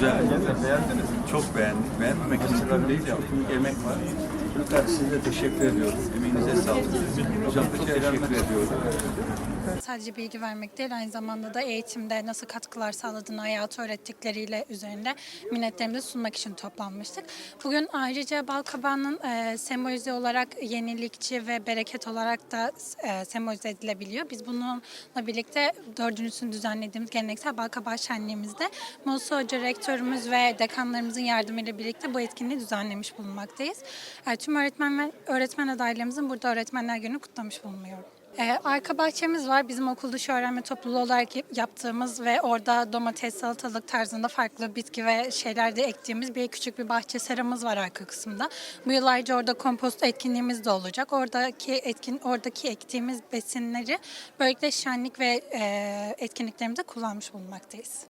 güzel. Beğendiniz Çok beğendik. Beğenmemek mümkün değil ya. Çok emek var. Türkler size teşekkür ediyoruz. Emeğinize sağlık. Hocam teşekkür ediyoruz. Sadece bilgi vermek değil, aynı zamanda da eğitimde nasıl katkılar sağladığını hayatı öğrettikleriyle üzerinde minnetlerimizi sunmak için toplanmıştık. Bugün ayrıca Balkabağ'ın e, sembolize olarak yenilikçi ve bereket olarak da e, sembolize edilebiliyor. Biz bununla birlikte dördüncüsünü düzenlediğimiz geleneksel Balkabağ şenliğimizde Musa Hoca rektörümüz ve dekanlarımızın yardımıyla birlikte bu etkinliği düzenlemiş bulunmaktayız. E, tüm öğretmen ve öğretmen adaylarımızın burada Öğretmenler Günü kutlamış bulunuyorum. Ee, arka bahçemiz var. Bizim okul dışı öğrenme topluluğu olarak yap- yaptığımız ve orada domates, salatalık tarzında farklı bitki ve şeyler de ektiğimiz bir küçük bir bahçe seramız var arka kısımda. Bu yıl ayrıca orada kompost etkinliğimiz de olacak. Oradaki etkin oradaki ektiğimiz besinleri böylelikle şenlik ve e, etkinliklerimizde kullanmış bulunmaktayız.